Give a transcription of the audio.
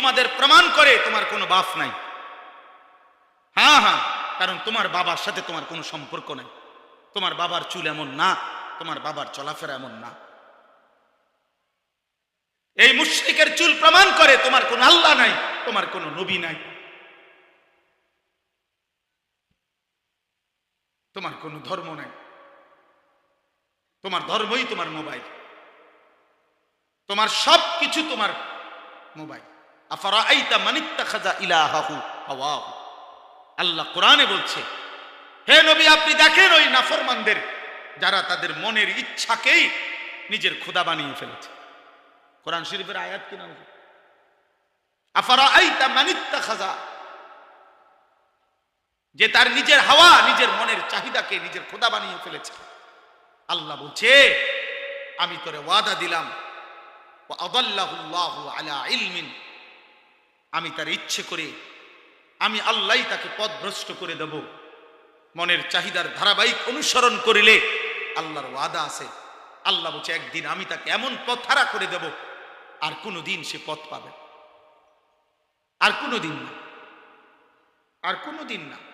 তোমাদের প্রমাণ করে তোমার কোনো বাপ নাই। হ্যাঁ হ্যাঁ কারণ তোমার বাবার সাথে তোমার কোনো সম্পর্ক নাই। তোমার বাবার চুল এমন না, তোমার বাবার চলাফেরা এমন না। এই মুশরিকের চুল প্রমাণ করে তোমার কোনো আল্লাহ নাই, তোমার কোনো নবী নাই। তোমার কোনো ধর্ম নাই। তোমার ধর্মই তোমার মোবাইল। তোমার সব কিছু তোমার মোবাইল। আফারা আইতা মানিত্তা খাজা ইলাহাহু? হাওয়াহু আল্লাহ কোরআনে বলছে, হে নবী, আপনি দেখেন ওই নাফরমানদের, যারা তাদের মনের ইচ্ছাকেই নিজের খোদা বানিয়ে ফেলেছে। কোরআন শরীফের আয়াত কি নাম আফারা আইতা মানিত্তা খাজা যে তার নিজের হাওয়া, নিজের মনের চাহিদাকে নিজের খোদা বানিয়ে ফেলেছে। আল্লাহ বলছে, আমি তোরে ওয়াদা দিলাম আলা ইলমিন। আমি তার ইচ্ছে করে, আমি আল্লাহ তাকে পথভ্রষ্ট করে দেব। মনের চাহিদার ধারাবাহিক অনুসরণ করিলে আল্লাহর ওয়াদা আছে। আল্লাহ বলছে, একদিন আমি তাকে এমন পথ হারা করে দেব, আর কোনো দিন সে পথ পাবে আর কোনো দিন না। আর কোনো দিন না।